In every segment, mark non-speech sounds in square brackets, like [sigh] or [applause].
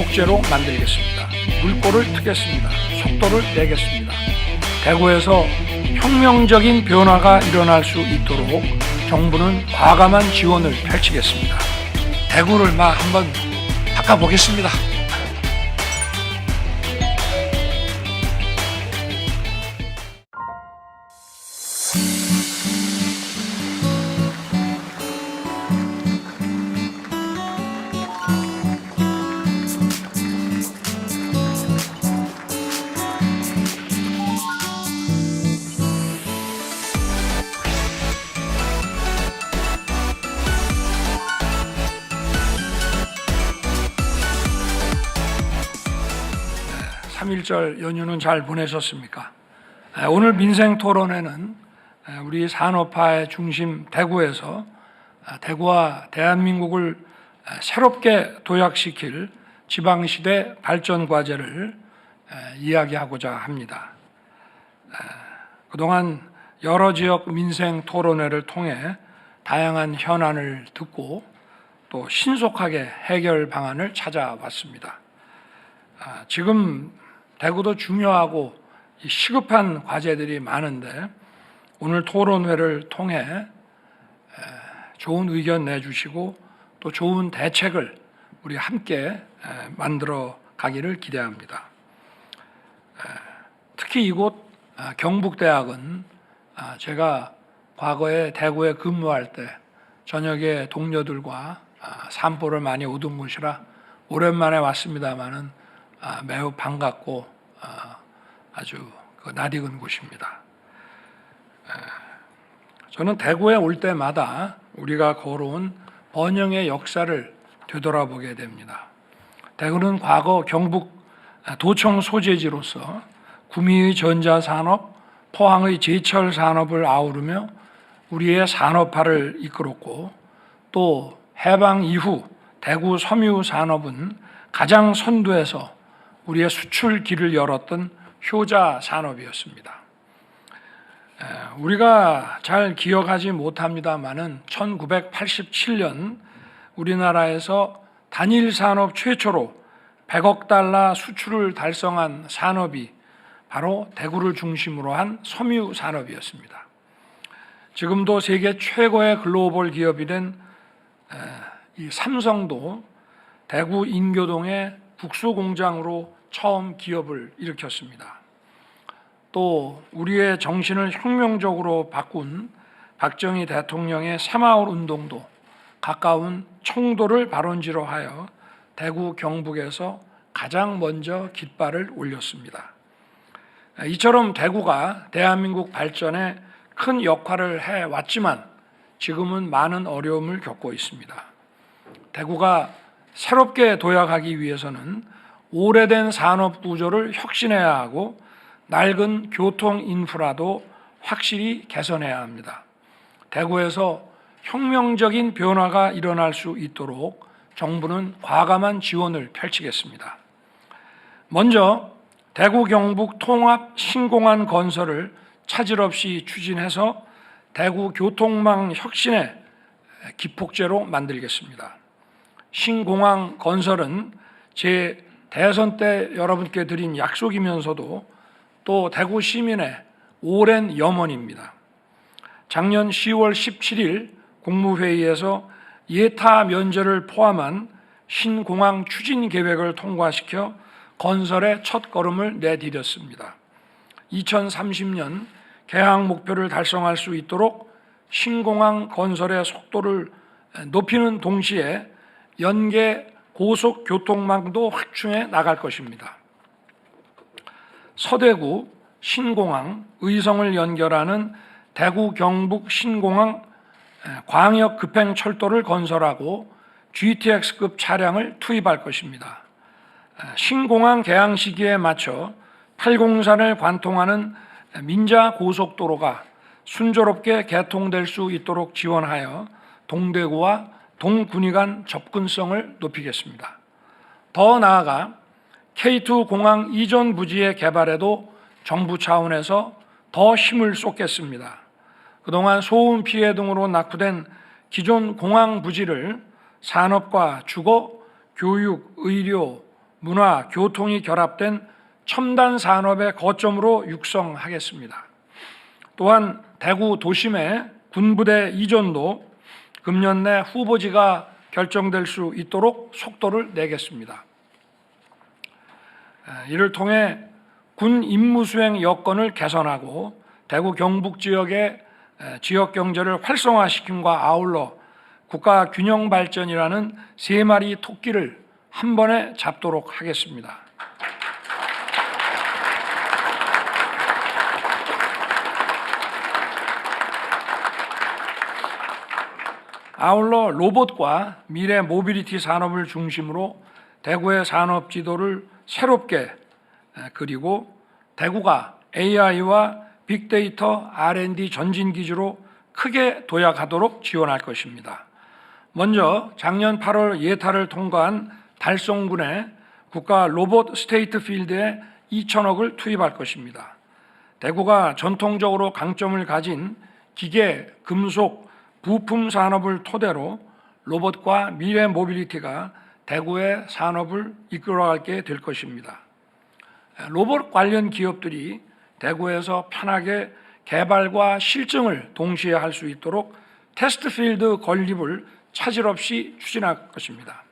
기폭제로 만들겠습니다. 물꼬를 트겠습니다. 속도를 내겠습니다. 대구에서 혁명적인 변화가 일어날 수 있도록 정부는 과감한 지원을 펼치겠습니다. 대구를 막 한번 바꿔보겠습니다. 삼일절 연휴는 잘 보내셨습니까? 에, 오늘 민생 토론회는 에, 우리 산업화의 중심 대구에서 아, 대구와 대한민국을 에, 새롭게 도약시킬 지방시대 발전 과제를 에, 이야기하고자 합니다. 에, 그동안 여러 지역 민생 토론회를 통해 다양한 현안을 듣고 또 신속하게 해결 방안을 찾아왔습니다. 아, 지금 대구도 중요하고 이 시급한 과제들이 많은데 오늘 토론회를 통해 에, 좋은 의견 내주시고 또 좋은 대책을 우리 함께 에, 만들어 가기를 기대합니다. 에, 특히 이곳 아, 경북대학은 아, 제가 과거에 대구에 근무할 때 저녁에 동료들과 아, 산보를 많이 오던 곳이라 오랜만에 왔습니다마는 아, 매우 반갑고 아, 아주 그 낯익은 곳입니다. 에, 저는 대구에 올 때마다 우리가 걸어온 번영의 역사를 되돌아보게 됩니다. 대구는 과거 경북 도청 소재지로서 구미의 전자산업, 포항의 제철 산업을 아우르며 우리의 산업화를 이끌었고 또 해방 이후 대구 섬유 산업은 가장 선두에서 우리의 수출 길을 열었던 효자 산업이었습니다. 에, 우리가 잘 기억하지 못합니다만은 1987년 우리나라에서 단일 산업 최초로 100억 달러 수출을 달성한 산업이 바로 대구를 중심으로 한 섬유 산업이었습니다. 지금도 세계 최고의 글로벌 기업이 된 이 삼성도 대구 인교동의 국수 공장으로 처음 기업을 일으켰습니다. 또 우리의 정신을 혁명적으로 바꾼 박정희 대통령의 새마을 운동도 가까운 청도를 발원지로 하여 대구 경북에서 가장 먼저 깃발을 올렸습니다. 이처럼 대구가 대한민국 발전에 큰 역할을 해 왔지만 지금은 많은 어려움을 겪고 있습니다. 대구가 새롭게 도약하기 위해서는 오래된 산업 구조를 혁신해야 하고 낡은 교통 인프라도 확실히 개선해야 합니다. 대구에서 혁명적인 변화가 일어날 수 있도록 정부는 과감한 지원을 펼치겠습니다. 먼저 대구 경북 통합 신공항 건설을 차질 없이 추진해서 대구 교통망 혁신의 기폭제로 만들겠습니다. 신공항 건설은 제 대선 때 여러분께 드린 약속이면서도 또 대구 시민의 오랜 염원입니다. 작년 10월 17일 국무회의에서 예타 면제를 포함한 신공항 추진 계획을 통과시켜 건설의 첫 걸음을 내디뎠습니다. 2030년 개항 목표를 달성할 수 있도록 신공항 건설의 속도를 높이는 동시에 연계 고속 교통망도 확충해 나갈 것입니다. 서대구 신공항 의성을 연결하는 대구 경북 신공항 광역 급행 철도를 건설하고 GTX급 차량을 투입할 것입니다. 신공항 개항 시기에 맞춰 팔공산을 관통하는 민자 고속도로가 순조롭게 개통될 수 있도록 지원하여 동대구와 동군이 간 접근성을 높이겠습니다. 더 나아가 K2 공항 이전 부지의 개발에도 정부 차원에서 더 힘을 쏟겠습니다. 그동안 소음 피해 등으로 낙후된 기존 공항 부지를 산업과 주거, 교육, 의료, 문화, 교통이 결합된 첨단 산업의 거점으로 육성하겠습니다. 또한 대구 도심의 군부대 이전도 금년 내 후보지가 결정될 수 있도록 속도를 내겠습니다. 이를 통해 군 임무 수행 여건을 개선하고 대구 경북 지역의 지역 경제를 활성화시킴과 아울러 국가 균형 발전이라는 세 마리 토끼를 한 번에 잡도록 하겠습니다. 아울러 로봇과 미래 모빌리티 산업을 중심으로 대구의 산업 지도를 새롭게 그리고 대구가 AI와 빅데이터 R&D 전진 기지로 크게 도약하도록 지원할 것입니다. 먼저 작년 8월 예타를 통과한 달성군의 국가 로봇 스테이트 필드에 2천억을 투입할 것입니다. 대구가 전통적으로 강점을 가진 기계, 금속, 부품 산업을 토대로 로봇과 미래 모빌리티가 대구의 산업을 이끌어가게 될 것입니다. 로봇 관련 기업들이 대구에서 편하게 개발과 실증을 동시에 할 수 있도록 테스트 필드 건립을 차질 없이 추진할 것입니다.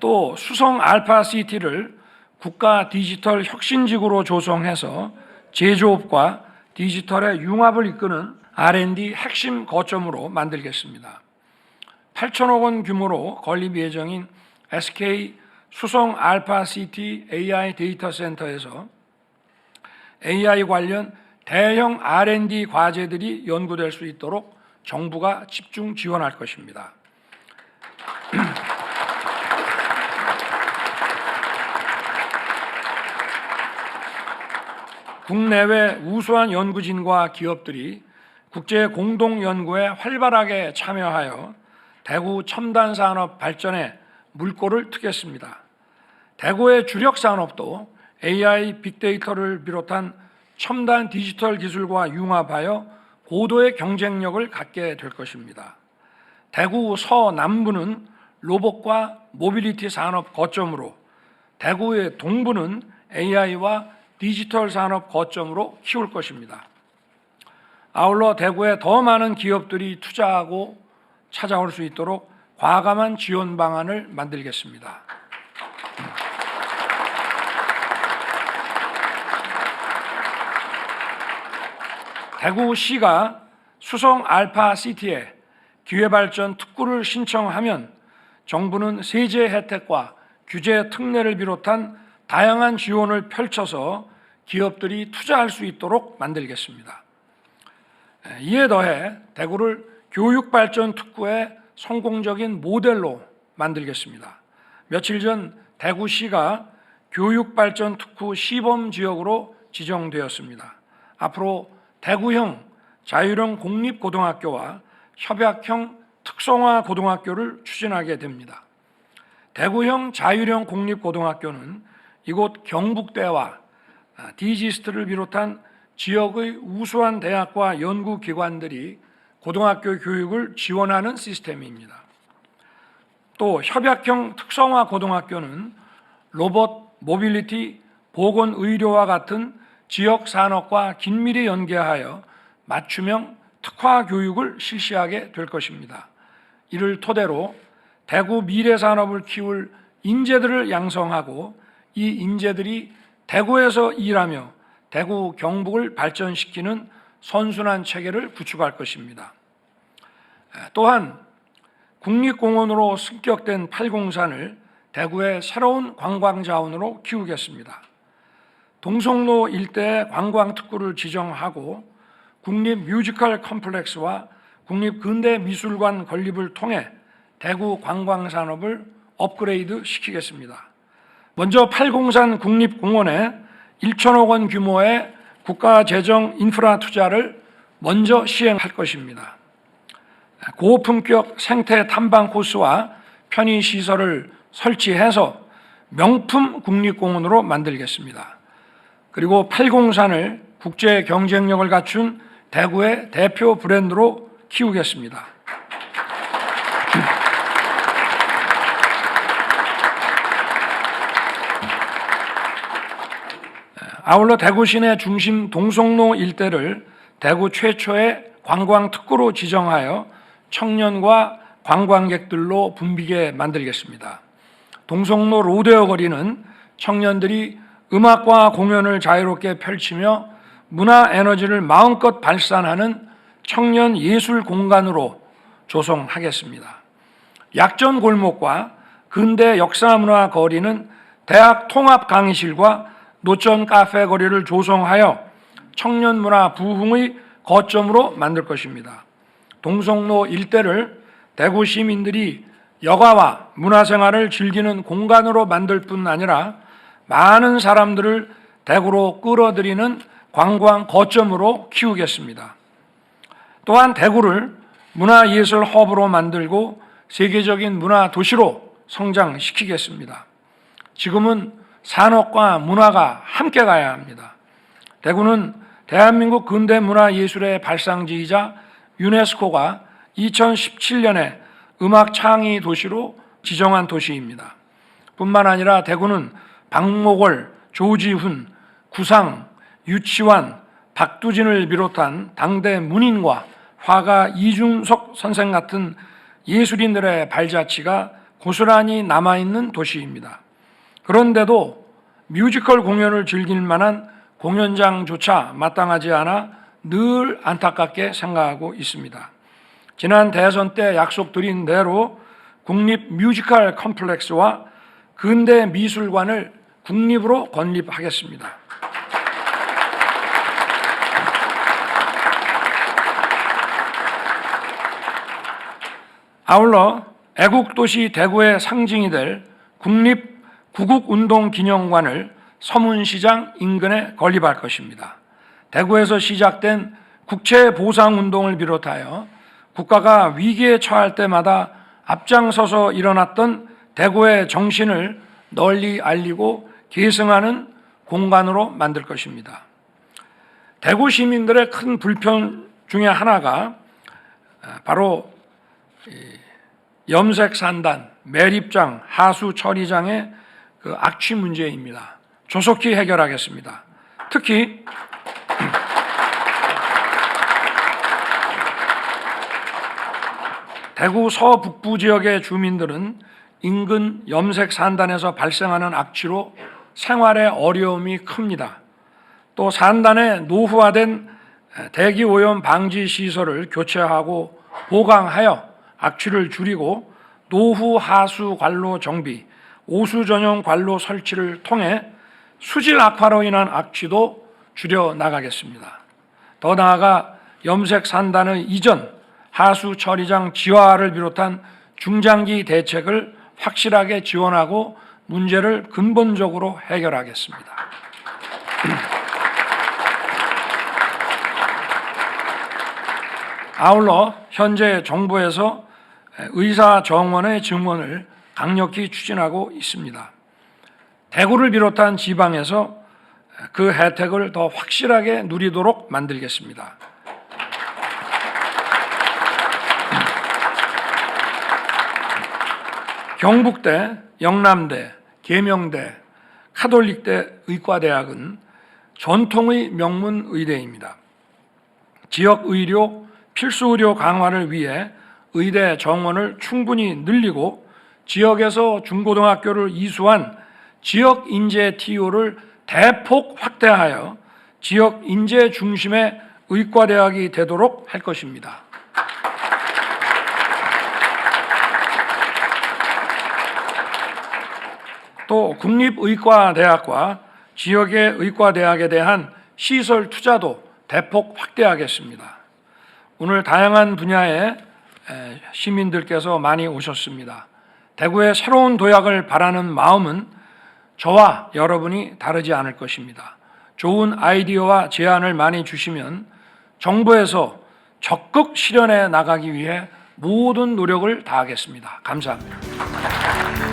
또 수성 알파 시티를 국가 디지털 혁신지구로 조성해서 제조업과 디지털의 융합을 이끄는 R&D 핵심 거점으로 만들겠습니다. 8천억 원 규모로 건립 예정인 SK 수성 알파 시티 AI 데이터 센터에서 AI 관련 대형 R&D 과제들이 연구될 수 있도록 정부가 집중 지원할 것입니다. [clears throat] 국내외 우수한 연구진과 기업들이 국제 공동 연구에 활발하게 참여하여 대구 첨단 산업 발전에 물꼬를 트겠습니다. 대구의 주력 산업도 AI 빅데이터를 비롯한 첨단 디지털 기술과 융합하여 고도의 경쟁력을 갖게 될 것입니다. 대구 서남부는 로봇과 모빌리티 산업 거점으로 대구의 동부는 AI와 디지털 산업 거점으로 키울 것입니다. 아울러 대구에 더 많은 기업들이 투자하고 찾아올 수 있도록 과감한 지원 방안을 만들겠습니다. 대구시가 수성 알파 시티에 기회발전 특구를 신청하면 정부는 세제 혜택과 규제 특례를 비롯한 다양한 지원을 펼쳐서 기업들이 투자할 수 있도록 만들겠습니다. 이에 더해 대구를 교육발전 특구의 성공적인 모델로 만들겠습니다. 며칠 전 대구시가 교육발전 특구 시범 지역으로 지정되었습니다. 앞으로 대구형 자율형 공립고등학교와 협약형 특성화 고등학교를 추진하게 됩니다. 대구형 자율형 공립고등학교는 이곳 경북대와 디지스트를 비롯한 지역의 우수한 대학과 연구기관들이 고등학교 교육을 지원하는 시스템입니다. 또 협약형 특성화 고등학교는 로봇, 모빌리티, 보건 의료와 같은 지역 산업과 긴밀히 연계하여 맞춤형 특화 교육을 실시하게 될 것입니다. 이를 토대로 대구 미래 산업을 키울 인재들을 양성하고 이 인재들이 대구에서 일하며 대구 경북을 발전시키는 선순환 체계를 구축할 것입니다. 또한 국립공원으로 승격된 팔공산을 대구의 새로운 관광 자원으로 키우겠습니다. 동성로 일대 관광 특구를 지정하고 국립 뮤지컬 컴플렉스와 국립 근대 미술관 건립을 통해 대구 관광 산업을 업그레이드 시키겠습니다. 먼저 팔공산 국립공원에 1천억 원 규모의 국가 재정 인프라 투자를 먼저 시행할 것입니다. 고품격 생태 탐방 코스와 편의 시설을 설치해서 명품 국립공원으로 만들겠습니다. 그리고 팔공산을 국제 경쟁력을 갖춘 대구의 대표 브랜드로 키우겠습니다. 아울러 대구 시내 중심 동성로 일대를 대구 최초의 관광 특구로 지정하여 청년과 관광객들로 붐비게 만들겠습니다. 동성로 로데오 거리는 청년들이 음악과 공연을 자유롭게 펼치며 문화 에너지를 마음껏 발산하는 청년 예술 공간으로 조성하겠습니다. 약전 골목과 근대 역사문화 거리는 대학 통합 강의실과 노천 카페 거리를 조성하여 청년 문화 부흥의 거점으로 만들 것입니다. 동성로 일대를 대구 시민들이 여가와 문화생활을 즐기는 공간으로 만들 뿐 아니라 많은 사람들을 대구로 끌어들이는 관광 거점으로 키우겠습니다. 또한 대구를 문화예술 허브로 만들고 세계적인 문화 도시로 성장시키겠습니다. 지금은 산업과 문화가 함께 가야 합니다. 대구는 대한민국 근대 문화 예술의 발상지이자 유네스코가 2017년에 음악 창의 도시로 지정한 도시입니다. 뿐만 아니라 대구는 박목월, 조지훈, 구상, 유치환, 박두진을 비롯한 당대 문인과 화가 이중석 선생 같은 예술인들의 발자취가 고스란히 남아있는 도시입니다. 그런데도 뮤지컬 공연을 즐길 만한 공연장조차 마땅하지 않아 늘 안타깝게 생각하고 있습니다. 지난 대선 때 약속드린 대로 국립 뮤지컬 컴플렉스와 근대 미술관을 국립으로 건립하겠습니다. 아울러 애국도시 대구의 상징이 될 국립 구국운동기념관을 서문시장 인근에 건립할 것입니다. 대구에서 시작된 국채보상운동을 비롯하여 국가가 위기에 처할 때마다 앞장서서 일어났던 대구의 정신을 널리 알리고 계승하는 공간으로 만들 것입니다. 대구 시민들의 큰 불편 중에 하나가 바로 염색 산단, 매립장, 하수 처리장의 그 악취 문제입니다. 조속히 해결하겠습니다. 특히 대구 서북부 지역의 주민들은 인근 염색 산단에서 발생하는 악취로 생활에 어려움이 큽니다. 또 산단에 노후화된 대기 오염 방지 시설을 교체하고 보강하여 악취를 줄이고 노후 하수 관로 정비, 오수 전용 관로 설치를 통해 수질 악화로 인한 악취도 줄여 나가겠습니다. 더 나아가 염색 산단의 이전 하수 처리장 지하화를 비롯한 중장기 대책을 확실하게 지원하고 문제를 근본적으로 해결하겠습니다. 아울러 현재 정부에서 의사 정원의 증원을 강력히 추진하고 있습니다. 대구를 비롯한 지방에서 그 혜택을 더 확실하게 누리도록 만들겠습니다. 경북대, 영남대, 계명대, 카톨릭대 의과대학은 전통의 명문 의대입니다. 지역 의료, 필수 의료 강화를 위해 의대 정원을 충분히 늘리고 지역에서 중고등학교를 이수한 지역 인재 TU를 대폭 확대하여 지역 인재 중심의 의과대학이 되도록 할 것입니다. 또 국립의과대학과 지역의 의과대학에 대한 시설 투자도 대폭 확대하겠습니다. 오늘 다양한 분야의 시민들께서 많이 오셨습니다. 대구의 새로운 도약을 바라는 마음은 저와 여러분이 다르지 않을 것입니다. 좋은 아이디어와 제안을 많이 주시면 정부에서 적극 실현해 나가기 위해 모든 노력을 다하겠습니다. 감사합니다.